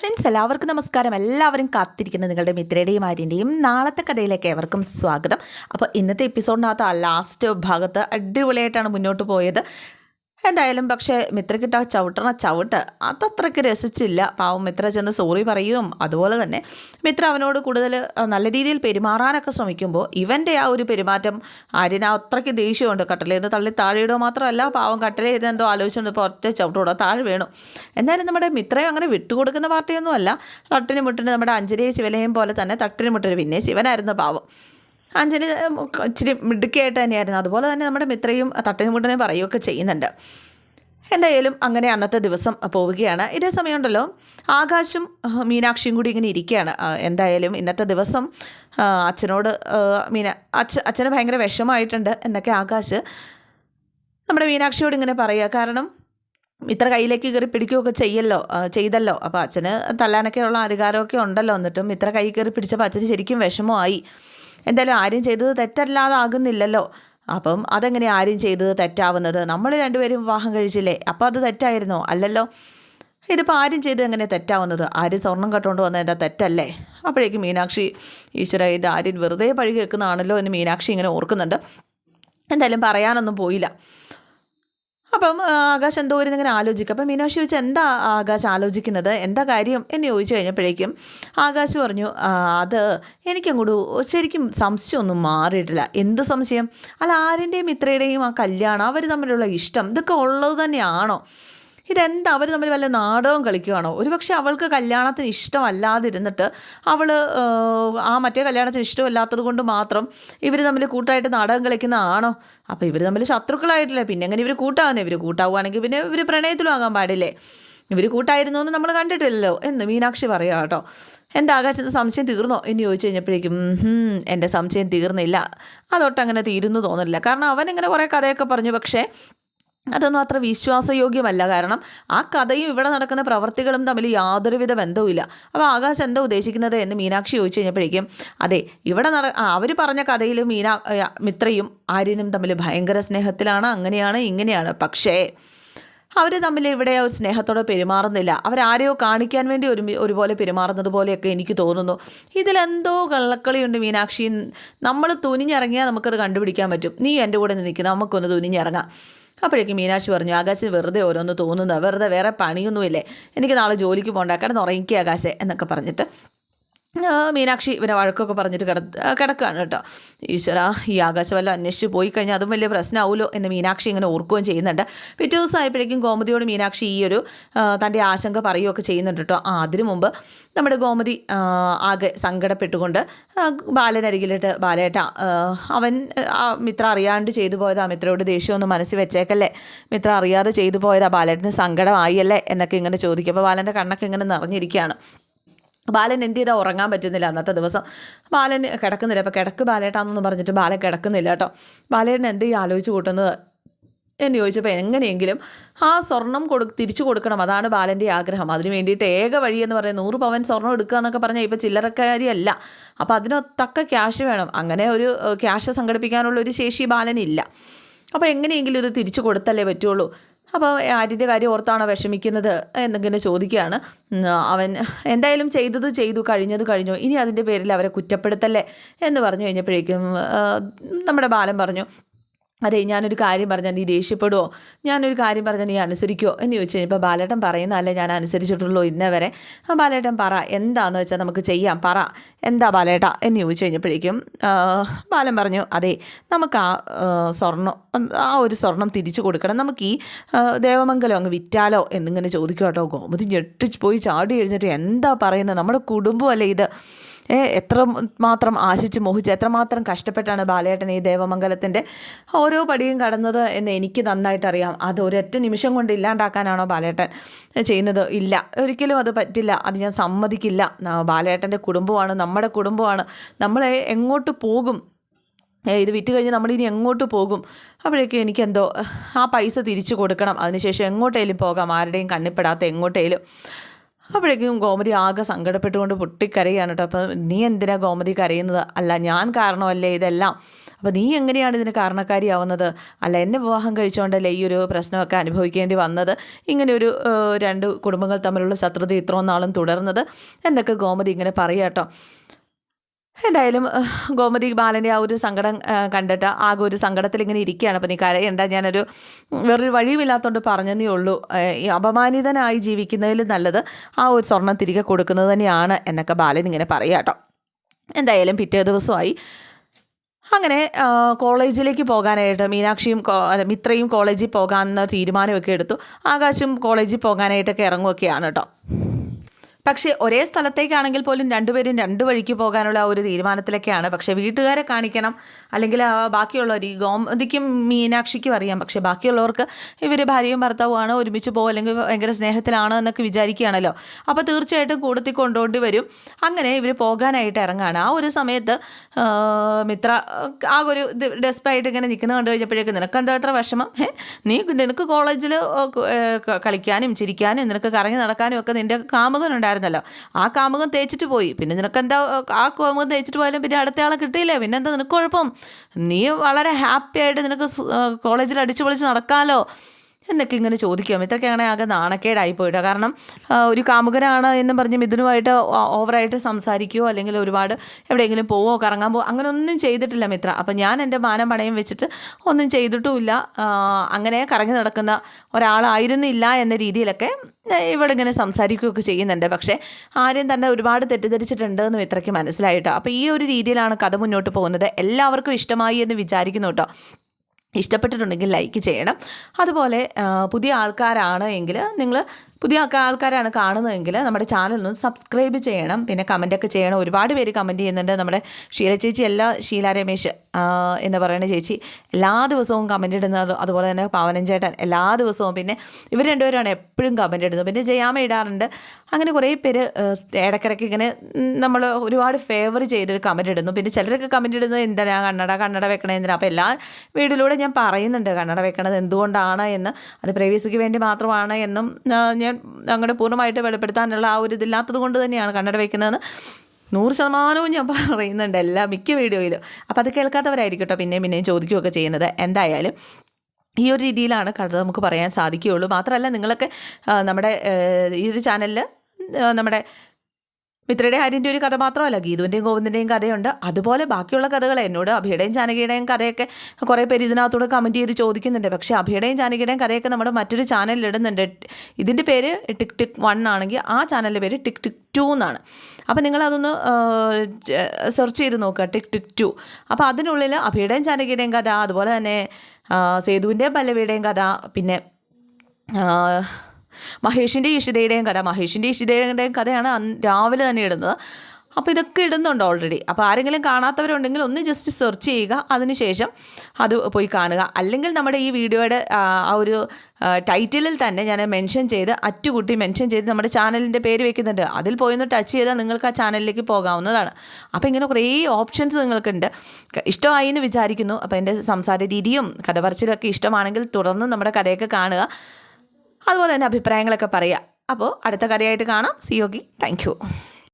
Friends എല്ലാവർക്കും നമസ്കാരം. എല്ലാവരും കാത്തിരിക്കുന്ന നിങ്ങളുടെ മിത്രയുടെയും ആര്യന്റെയും നാളത്തെ കഥയിലേക്ക് ഏവർക്കും സ്വാഗതം. അപ്പോൾ ഇന്നത്തെ എപ്പിസോഡിനകത്ത് ആ ലാസ്റ്റ് ഭാഗത്ത് അടിപൊളിയായിട്ടാണ് മുന്നോട്ട് പോയത്. എന്തായാലും പക്ഷേ മിത്ര ആ ചവിട്ടണ ചവിട്ട് അതത്രയ്ക്ക് രസിച്ചില്ല. പാവം മിത്ര ചെന്ന് സോറി പറയുകയും അതുപോലെ തന്നെ മിത്ര അവനോട് കൂടുതൽ നല്ല രീതിയിൽ പെരുമാറാനൊക്കെ ശ്രമിക്കുമ്പോൾ ഇവന്റെ ആ ഒരു പെരുമാറ്റം ആര്യന് അത്രയ്ക്ക് ദേഷ്യമുണ്ട്. കട്ടലേന്ന് തള്ളി താഴെയിടുക മാത്രമല്ല പാവം കട്ടലയിൽ ഇത് എന്തോ ആലോചിച്ചുകൊണ്ട് ഇപ്പോൾ ഒറ്റ ചവിട്ടോടെ താഴെ വേണം. എന്തായാലും നമ്മുടെ മിത്രയും അങ്ങനെ വിട്ടുകൊടുക്കുന്ന പാർട്ടിയൊന്നുമല്ല. തട്ടിന് മുട്ടിന് നമ്മുടെ അഞ്ജലിയെ ശിവലയും പോലെ തന്നെ തട്ടിന് മുട്ടിന് പിന്നെ ശിവനായിരുന്നു പാവം. അഞ്ജലി ഇച്ചിരി മിടുക്കിയായിട്ട് തന്നെയായിരുന്നു. അതുപോലെ തന്നെ നമ്മുടെ മിത്രയും തട്ടിന് മുട്ടിനെ പറയുകയൊക്കെ ചെയ്യുന്നുണ്ട്. എന്തായാലും അങ്ങനെ അന്നത്തെ ദിവസം പോവുകയാണ്. ഇതേ സമയമുണ്ടല്ലോ ആകാശും മീനാക്ഷിയും കൂടി ഇങ്ങനെ ഇരിക്കുകയാണ്. എന്തായാലും ഇന്നത്തെ ദിവസം അച്ഛനോട് മീന അച്ഛ അച്ഛന് ഭയങ്കര വിഷമമായിട്ടുണ്ട് എന്നൊക്കെ ആകാശ് നമ്മുടെ മീനാക്ഷിയോട് ഇങ്ങനെ പറയുക. കാരണം ഇത്ര കയ്യിലേക്ക് കയറി പിടിക്കുകയൊക്കെ ചെയ്യല്ലോ ചെയ്തല്ലോ. അപ്പോൾ അച്ഛന് തല്ലാനൊക്കെയുള്ള അധികാരമൊക്കെ ഉണ്ടല്ലോ. എന്നിട്ടും ഇത്ര കൈ കയറി പിടിച്ചപ്പോൾ അച്ഛന് ശരിക്കും വിഷമമായി. എന്തായാലും ആരും ചെയ്തത് തെറ്റല്ലാതാകുന്നില്ലല്ലോ. അപ്പം അതെങ്ങനെ ആരും ചെയ്തത് തെറ്റാവുന്നത്? നമ്മൾ രണ്ടുപേരും വിവാഹം കഴിച്ചില്ലേ? അപ്പോൾ അത് തെറ്റായിരുന്നോ? അല്ലല്ലോ. ഇതിപ്പോൾ ആരും ചെയ്ത് എങ്ങനെ തെറ്റാവുന്നത്? ആരും സ്വർണം കട്ടുകൊണ്ട് വന്നത് എന്താ തെറ്റല്ലേ? അപ്പോഴേക്കും മീനാക്ഷി ഈശ്വര ഇത് ആരും വെറുതെ പഴി കേൾക്കുന്നതാണല്ലോ എന്ന് മീനാക്ഷി ഇങ്ങനെ ഓർക്കുന്നുണ്ട്. എന്തായാലും പറയാനൊന്നും പോയില്ല. അപ്പം ആകാശ് എന്തോ ഒരു ഇങ്ങനെ ആലോചിക്കുക അപ്പം മീനാക്ഷി ചോദിച്ചു എന്താ ആകാശ് ആലോചിക്കുന്നത്? എന്താ കാര്യം? എന്ന് ചോദിച്ചു കഴിഞ്ഞപ്പോഴേക്കും ആകാശ് പറഞ്ഞു "ആ, അത് എനിക്കങ്ങോട്ട് ശരിക്കും സംശയമൊന്നും മാറിയിട്ടില്ല. എന്ത് സംശയം? അല്ല ആരിന്റെയും ഇത്രയുടെയും ആ കല്യാണം അവർ തമ്മിലുള്ള ഇഷ്ടം ഇതൊക്കെ ഉള്ളത് തന്നെയാണോ? ഇതെന്താ? അവർ തമ്മിൽ വല്ല നാടകം കളിക്കുകയാണോ ഒരുപക്ഷെ അവൾക്ക് കല്യാണത്തിന് ഇഷ്ടമല്ലാതിരുന്നിട്ട് അവൾ ആ മറ്റേ കല്യാണത്തിന് ഇഷ്ടമല്ലാത്തത് കൊണ്ട് മാത്രം ഇവർ തമ്മിൽ കൂട്ടായിട്ട് നാടകം കളിക്കുന്നതാണോ അപ്പോൾ ഇവർ തമ്മിൽ ശത്രുക്കളായിട്ടില്ല? പിന്നെ എങ്ങനെ ഇവർ കൂട്ടാകുന്നേ ഇവർ കൂട്ടാവുകയാണെങ്കിൽ പിന്നെ ഇവർ പ്രണയത്തിലും ആകാൻ പാടില്ലേ? ഇവർ കൂട്ടായിരുന്നു എന്ന് നമ്മൾ കണ്ടിട്ടില്ലല്ലോ എന്ന് മീനാക്ഷി പറയാം കേട്ടോ. എന്താ ആകാശത്ത് സംശയം തീർന്നോ? എന്ന് ചോദിച്ചു കഴിഞ്ഞപ്പോഴേക്കും എന്റെ സംശയം തീർന്നില്ല. അതൊട്ടങ്ങനെ തീരുന്നു തോന്നില്ല കാരണം അവൻ ഇങ്ങനെ കുറേ കഥയൊക്കെ പറഞ്ഞു. പക്ഷേ അതൊന്നും അത്ര വിശ്വാസയോഗ്യമല്ല. കാരണം ആ കഥയും ഇവിടെ നടക്കുന്ന പ്രവർത്തികളും തമ്മിൽ യാതൊരുവിധ ബന്ധവുമില്ല. അപ്പോൾ ആകാശ് എന്താ ഉദ്ദേശിക്കുന്നത് എന്ന് മീനാക്ഷി ചോദിച്ചു കഴിഞ്ഞപ്പോഴേക്കും അതെ ഇവിടെ നട അവർ പറഞ്ഞ കഥയിൽ മീനാ മിത്രയും ആര്യനും തമ്മിൽ ഭയങ്കര സ്നേഹത്തിലാണ്. അങ്ങനെയാണ് ഇങ്ങനെയാണ്. പക്ഷേ അവർ തമ്മിൽ ഇവിടെ സ്നേഹത്തോടെ പെരുമാറുന്നില്ല. അവരാരെയോ കാണിക്കാൻ വേണ്ടി ഒരു ഒരുപോലെ പെരുമാറുന്നത് പോലെയൊക്കെ എനിക്ക് തോന്നുന്നു. ഇതിലെന്തോ കള്ളക്കളിയുണ്ട് മീനാക്ഷി. നമ്മൾ തുനിഞ്ഞിറങ്ങിയാൽ നമുക്കത് കണ്ടുപിടിക്കാൻ പറ്റും. നീ എന്റെ കൂടെ നിൽക്കുന്ന നമുക്കൊന്ന് തുനിഞ്ഞിറങ്ങാം. അപ്പോഴേക്കും മീനാക്ഷി പറഞ്ഞു ആകാശ് വെറുതെ ഓരോന്ന് തോന്നുന്നത് വെറുതെ വേറെ പണിയൊന്നുമില്ലേ? എനിക്ക് നാളെ ജോലിക്ക് പോകണ്ട കിടന്ന് ഉറങ്ങിക്കുക ആകാശേ എന്നൊക്കെ പറഞ്ഞിട്ട് മീനാക്ഷി ഇവനെ വഴക്കൊക്കെ പറഞ്ഞിട്ട് കിട കിടക്കുകയാണ് കേട്ടോ. ഈശ്വര ഈ ആകാശം വല്ലതും അന്വേഷിച്ച് പോയി കഴിഞ്ഞാൽ അതും വലിയ പ്രശ്നമാവുമല്ലോ എന്ന് മീനാക്ഷി ഇങ്ങനെ ഓർക്കുകയും ചെയ്യുന്നുണ്ട്. പിറ്റേ ദിവസം ആയപ്പോഴേക്കും ഗോമതിയോട് മീനാക്ഷി ഈ ഒരു തന്റെ ആശങ്ക പറയുകയൊക്കെ ചെയ്യുന്നുണ്ട് കേട്ടോ. ആ അതിനു മുമ്പ് നമ്മുടെ ഗോമതി ആകെ സങ്കടപ്പെട്ടുകൊണ്ട് ബാലനരികിലിട്ട് ബാലേട്ട അവൻ ആ മിത്ര അറിയാണ്ട് ചെയ്തു പോയതാ മിത്രയോട് ദേഷ്യമൊന്നും മനസ്സിൽ വെച്ചേക്കല്ലേ? മിത്ര അറിയാതെ ചെയ്തു പോയതാ ബാലേട്ടന് സങ്കടമായല്ലേ? എന്നൊക്കെ ഇങ്ങനെ ചോദിക്കും. അപ്പോൾ ബാലന്റെ കണ്ണൊക്കെ ഇങ്ങനെ നിറഞ്ഞിരിക്കുകയാണ്. ബാലൻ എന്ത് ചെയ്താൽ ഉറങ്ങാൻ പറ്റുന്നില്ല അന്നത്തെ ദിവസം. ബാലൻ കിടക്കുന്നില്ല. അപ്പോൾ കിടക്ക് ബാലേട്ടാണെന്ന് പറഞ്ഞിട്ട് ബാലൻ കിടക്കുന്നില്ല കേട്ടോ. ബാലേട്ടൻ എന്ത് ഈ ആലോചിച്ച് കൂട്ടുന്നത്? എന്ന് ചോദിച്ചപ്പോൾ എങ്ങനെയെങ്കിലും ആ സ്വർണം കൊടു തിരിച്ചു കൊടുക്കണം. അതാണ് ബാലന്റെ ആഗ്രഹം. അതിന് വേണ്ടിയിട്ട് ഏക വഴി എന്ന് പറയുന്നത് നൂറ് പവൻ സ്വർണം എടുക്കുക എന്നൊക്കെ പറഞ്ഞാൽ ഇപ്പോൾ ചില്ലറക്കാരിയല്ല അപ്പോൾ അതിനൊത്തക്ക തക്ക ക്യാഷ് വേണം. അങ്ങനെ ഒരു ക്യാഷ് സംഘടിപ്പിക്കാനുള്ള ഒരു ശേഷി ബാലനില്ല. അപ്പോൾ എങ്ങനെയെങ്കിലും ഇത് തിരിച്ചു കൊടുത്തല്ലേ പറ്റുള്ളൂ. അപ്പോൾ ആര്യന്റെ കാര്യം ഓർത്താണോ വിഷമിക്കുന്നത് എന്നിങ്ങനെ ചോദിക്കുകയാണ്. അവൻ എന്തായാലും ചെയ്തത് ചെയ്തു കഴിഞ്ഞത് കഴിഞ്ഞു. ഇനി അതിന്റെ പേരിൽ അവരെ കുറ്റപ്പെടുത്തല്ലേ? എന്ന് പറഞ്ഞു കഴിഞ്ഞപ്പോഴേക്കും നമ്മുടെ ബാലൻ പറഞ്ഞു അതെ ഞാനൊരു കാര്യം പറഞ്ഞാൽ നീ ദേഷ്യപ്പെടുമോ ഞാനൊരു കാര്യം പറഞ്ഞാൽ നീ അനുസരിക്കുമോ എന്ന് ചോദിച്ചു കഴിഞ്ഞപ്പോൾ ബാലേട്ടൻ പറയുന്നതല്ലേ ഞാൻ അനുസരിച്ചിട്ടുള്ളൂ ഇന്നേ വരെ ബാലേട്ടൻ പറ എന്താന്ന് വെച്ചാൽ നമുക്ക് ചെയ്യാം പറ. എന്താ ബാലേട്ട? എന്ന് ചോദിച്ചു കഴിഞ്ഞപ്പോഴേക്കും ബാലൻ പറഞ്ഞു അതെ നമുക്ക് ആ സ്വർണം ആ ഒരു സ്വർണം തിരിച്ചു കൊടുക്കണം. നമുക്ക് ഈ ദേവമംഗലം അങ്ങ് വിറ്റാലോ? എന്നിങ്ങനെ ചോദിക്കും കേട്ടോ ഗോമതി ഞെട്ടിച്ച് പോയി ചാടി എഴുന്നിട്ട് എന്താ പറയുന്നത് നമ്മുടെ കുടുംബമല്ലേ ഇത്? എത്ര മാത്രം ആശിച്ച് മോഹിച്ച് എത്രമാത്രം കഷ്ടപ്പെട്ടാണ് ബാലേട്ടൻ ഈ ദേവമംഗലത്തിന്റെ ഓരോ പടിയും കടന്നത് എന്ന് എനിക്ക് നന്നായിട്ടറിയാം. അത് ഒരൊറ്റ നിമിഷം കൊണ്ട് ഇല്ലാണ്ടാക്കാനാണോ ബാലേട്ടൻ ചെയ്യുന്നത്? ഇല്ല. ഒരിക്കലും അത് പറ്റില്ല. അത് ഞാൻ സമ്മതിക്കില്ല. ബാലേട്ടന്റെ കുടുംബമാണ് നമ്മുടെ കുടുംബമാണ്. നമ്മളെ എങ്ങോട്ട് പോകും? ഇത് വിറ്റ് കഴിഞ്ഞ് നമ്മൾ ഇനി എങ്ങോട്ട് പോകും? അപ്പോഴേക്കും എനിക്കെന്തോ ആ പൈസ തിരിച്ചു കൊടുക്കണം. അതിനുശേഷം എങ്ങോട്ടേലും പോകാം. ആരുടെയും കണ്ണിപ്പെടാത്ത എങ്ങോട്ടേലും. അപ്പോഴേക്കും ഗോമതി ആകെ സങ്കടപ്പെട്ടുകൊണ്ട് പൊട്ടിക്കരയാണ് കേട്ടോ. അപ്പോൾ നീ എന്തിനാ ഗോമതി കരയുന്നത്? അല്ല ഞാൻ കാരണമല്ലേ ഇതെല്ലാം? അപ്പോൾ നീ എങ്ങനെയാണ് ഇതിന് കാരണക്കാരിയാവുന്നത്? അല്ല എന്നെ വിവാഹം കഴിച്ചുകൊണ്ടല്ലേ ഈ ഒരു പ്രശ്നമൊക്കെ അനുഭവിക്കേണ്ടി വന്നത്? ഇങ്ങനെ ഒരു രണ്ട് കുടുംബങ്ങൾ തമ്മിലുള്ള ശത്രുത ഇത്രയും നാളും തുടർന്നത്? എന്നൊക്കെ ഗോമതി ഇങ്ങനെ പറയാട്ടോ എന്തായാലും ഗോമതി ബാലന്റെ ആ ഒരു സങ്കടം കണ്ടിട്ട് ആകെ ഒരു സങ്കടത്തിൽ ഇങ്ങനെ ഇരിക്കുകയാണ്. അപ്പോൾ നീ കരയണ്ട. ഞാനൊരു വേറൊരു വഴിയുമില്ലാത്തതുകൊണ്ട് പറഞ്ഞതേ ഉള്ളൂ. അപമാനിതനായി ജീവിക്കുന്നതിൽ നല്ലത് ആ ഒരു സ്വർണം തിരികെ കൊടുക്കുന്നത് തന്നെയാണ് എന്നൊക്കെ ബാലൻ ഇങ്ങനെ പറയുക കേട്ടോ. എന്തായാലും പിറ്റേ ദിവസമായി. അങ്ങനെ കോളേജിലേക്ക് പോകാനായിട്ട് മീനാക്ഷിയും മിത്രയും കോളേജിൽ പോകാമെന്ന തീരുമാനമൊക്കെ എടുത്തു. ആകാശും കോളേജിൽ പോകാനായിട്ടൊക്കെ ഇറങ്ങുകയൊക്കെയാണ് കേട്ടോ. പക്ഷേ ഒരേ സ്ഥലത്തേക്കാണെങ്കിൽ പോലും രണ്ടുപേരും രണ്ട് വഴിക്ക് പോകാനുള്ള ഒരു തീരുമാനത്തിലൊക്കെയാണ്. പക്ഷേ വീട്ടുകാരെ കാണിക്കണം. അല്ലെങ്കിൽ ബാക്കിയുള്ളവർ ഈ ഗോമതിക്കും മീനാക്ഷിക്കും അറിയാം. പക്ഷേ ബാക്കിയുള്ളവർക്ക് ഇവർ ഭാര്യയും ഭർത്താവുമാണ് ഒരുമിച്ച് പോകും അല്ലെങ്കിൽ ഭയങ്കര സ്നേഹത്തിലാണ് എന്നൊക്കെ വിചാരിക്കുകയാണല്ലോ. അപ്പോൾ തീർച്ചയായിട്ടും കൂടത്തിൽ കൊണ്ടുകൊണ്ടി വരും. അങ്ങനെ ഇവർ പോകാനായിട്ട് ഇറങ്ങാണ്. ആ ഒരു സമയത്ത് മിത്ര ആ ഒരു ഡെസ്പായിട്ട് ഇങ്ങനെ നിൽക്കുന്നത് കണ്ടു കഴിഞ്ഞപ്പോഴേക്ക് നിനക്ക് എന്താ എത്ര വിഷമം? നീ നിനക്ക് കോളേജിൽ കളിക്കാനും ചിരിക്കാനും നിനക്ക് കറങ്ങി നടക്കാനും ഒക്കെ നിന്റെ കാമുകൻ ഉണ്ടായിരുന്നല്ലോ ആ കാമുകം തേച്ചിട്ട് പോയി. പിന്നെ നിനക്ക് എന്താ ആ കാമുകം തേച്ചിട്ട് പോയാലും പിന്നെ അടുത്ത ആളെ കിട്ടിയില്ലേ? പിന്നെ എന്താ നിനക്ക് കുഴപ്പം? നീ വളരെ ഹാപ്പി ആയിട്ട് നിനക്ക് കോളേജിൽ അടിച്ചു പൊളിച്ച് നടക്കാമല്ലോ എന്നൊക്കെ ഇങ്ങനെ ചോദിക്കാം. ഇത്രയ്ക്കാണ് ആകെ നാണക്കേടായി പോയിട്ട്. കാരണം ഒരു കാമുകനാണ് എന്നും പറഞ്ഞ് മിഥുനുമായിട്ട് ഓവറായിട്ട് സംസാരിക്കുകയോ അല്ലെങ്കിൽ ഒരുപാട് എവിടെയെങ്കിലും പോവോ കറങ്ങാൻ പോവോ അങ്ങനെ ഒന്നും ചെയ്തിട്ടില്ല മിത്ര. അപ്പം ഞാൻ എന്റെ മാനം പണയം വെച്ചിട്ട് ഒന്നും ചെയ്തിട്ടുമില്ല. അങ്ങനെ കറങ്ങി നടക്കുന്ന ഒരാളായിരുന്നില്ല എന്ന രീതിയിലൊക്കെ ഇവിടെ ഇങ്ങനെ സംസാരിക്കുകയൊക്കെ ചെയ്യുന്നുണ്ട്. പക്ഷേ ആരെയും തന്നെ ഒരുപാട് തെറ്റിദ്ധരിച്ചിട്ടുണ്ട് എന്ന് മിത്രയ്ക്ക് മനസ്സിലായിട്ടോ. അപ്പോൾ ഈ ഒരു രീതിയിലാണ് കഥ മുന്നോട്ട് പോകുന്നത്. എല്ലാവർക്കും ഇഷ്ടമായി എന്ന് വിചാരിക്കുന്നു കേട്ടോ. ഇഷ്ടപ്പെട്ടിട്ടുണ്ടെങ്കിൽ ലൈക്ക് ചെയ്യണം. അതുപോലെ പുതിയ ആൾക്കാരാണ് എങ്കിൽ നിങ്ങൾ പുതിയ ആൾക്കാ- ആൾക്കാരാണ് കാണുന്നതെങ്കിൽ നമ്മുടെ ചാനൽ ഒന്ന് സബ്സ്ക്രൈബ് ചെയ്യണം. പിന്നെ കമന്റൊക്കെ ചെയ്യണം. ഒരുപാട് പേര് കമന്റ് ചെയ്യുന്നുണ്ട്. നമ്മുടെ ഷീല ചേച്ചി എല്ലാ ഷീല രമേശ് എന്ന് പറയുന്ന ചേച്ചി. എല്ലാ ദിവസവും കമന്റ് ഇടുന്നത് അതുപോലെ തന്നെ പാവനൻ ചേട്ടൻ എല്ലാ ദിവസവും. പിന്നെ ഇവർ രണ്ടുപേരാണ് എപ്പോഴും കമന്റ് ഇടുന്നത്. പിന്നെ ജയാമ ഇടാറുണ്ട്. അങ്ങനെ കുറേ പേര് ഇടയ്ക്കിടയ്ക്ക് ഇങ്ങനെ നമ്മൾ ഒരുപാട് ഫേവർ ചെയ്ത് കമന്റ് ഇടുന്നു. പിന്നെ ചിലരൊക്കെ കമന്റ് ഇടുന്നത് എന്തിനാ? കണ്ണട കണ്ണട വെക്കണേ എന്തിനാ അപ്പോൾ എല്ലാ വീഡിയോയിലൂടെ ഞാൻ പറയുന്നുണ്ട് കണ്ണട വെക്കണത് എന്തുകൊണ്ടാണ് എന്ന്. അത് പ്രൈവസിക്ക് വേണ്ടി മാത്രമാണ് എന്നും ആ, ഞാൻ അങ്ങോട്ട് പൂർണമായിട്ട് വെളിപ്പെടുത്താനുള്ള ആ ഒരു ഇതില്ലാത്തത് കൊണ്ട് തന്നെയാണ് കണ്ണട വയ്ക്കുന്നതെന്ന് നൂറ് ശതമാനവും ഞാൻ പറയുന്നുണ്ട് എല്ലാ മിക്ക വീഡിയോയിലും. അപ്പോൾ അത് കേൾക്കാത്തവരായിരിക്കും കേട്ടോ പിന്നെയും പിന്നെയും ചോദിക്കുകയൊക്കെ ചെയ്യുന്നത്. എന്തായാലും ഈ ഒരു രീതിയിലാണ് കഥ നമുക്ക് പറയാൻ സാധിക്കുകയുള്ളൂ. മാത്രമല്ല നിങ്ങളൊക്കെ നമ്മുടെ ഈ ഒരു ചാനലിൽ നമ്മുടെ മിത്രയുടെ ആര്യന്റെ ഒരു കഥ മാത്രമല്ല ഗീതുവിന്റെയും ഗോവിന്ദന്റെയും കഥയുണ്ട്. അതുപോലെ ബാക്കിയുള്ള കഥകൾ എന്നോട് അഭിയുടെയും ജാനകിയുടെയും കഥയൊക്കെ കുറേ പേര് ഇതിനകത്തൂടെ കമന്റ് ചെയ്ത് ചോദിക്കുന്നുണ്ട്. പക്ഷേ അഭിയുടെയും ജാനകിയുടെയും കഥയൊക്കെ നമ്മുടെ മറ്റൊരു ചാനലിൽ ഇടുന്നുണ്ട്. ഇതിന്റെ പേര് ടിക് ടിക് വൺ ആണെങ്കിൽ ആ ചാനലിന്റെ പേര് ടിക് ടിക് ടു എന്നാണ്. അപ്പോൾ നിങ്ങളതൊന്ന് സെർച്ച് ചെയ്ത് നോക്കുക. ടിക് ടിക് ടു. അപ്പോൾ അതിനുള്ളിൽ അഭിയുടെയും ജാനകിയുടെയും കഥ അതുപോലെ തന്നെ സേതുവിന്റെയും പല്ലവിയുടെയും കഥ പിന്നെ മഹേഷിന്റെ ഇഷിതയുടെയും കഥ. മഹേഷിന്റെ ഇഷിതയുടെയും കഥയാണ് രാവിലെ തന്നെ ഇടുന്നത്. അപ്പോൾ ഇതൊക്കെ ഇടുന്നുണ്ട് ഓൾറെഡി അപ്പോൾ ആരെങ്കിലും കാണാത്തവരുണ്ടെങ്കിൽ ഒന്ന് ജസ്റ്റ് സെർച്ച് ചെയ്യുക. അതിനുശേഷം അത് പോയി കാണുക. അല്ലെങ്കിൽ നമ്മുടെ ഈ വീഡിയോയുടെ ആ ഒരു ടൈറ്റിലിൽ തന്നെ ഞാൻ മെൻഷൻ ചെയ്ത് അറ്റുകുട്ടി മെൻഷൻ ചെയ്ത് നമ്മുടെ ചാനലിന്റെ പേര് വെക്കുന്നുണ്ട്. അതിൽ പോയി ഒന്ന് ടച്ച് ചെയ്താൽ നിങ്ങൾക്ക് ആ ചാനലിലേക്ക് പോകാവുന്നതാണ്. അപ്പോൾ ഇങ്ങനെ കുറേ ഓപ്ഷൻസ് നിങ്ങൾക്കുണ്ട്. ഇഷ്ടമായി എന്ന് വിചാരിക്കുന്നു. അപ്പോൾ എന്റെ സംസാര രീതിയും കഥ പറച്ചിലൊക്കെ ഇഷ്ടമാണെങ്കിൽ തുടർന്ന് നമ്മുടെ കഥയൊക്കെ കാണുക. അതുപോലെ തന്നെ അഭിപ്രായങ്ങളൊക്കെ പറയുക. അപ്പോൾ അടുത്ത കഥയായിട്ട് കാണാം. സിയോഗി താങ്ക്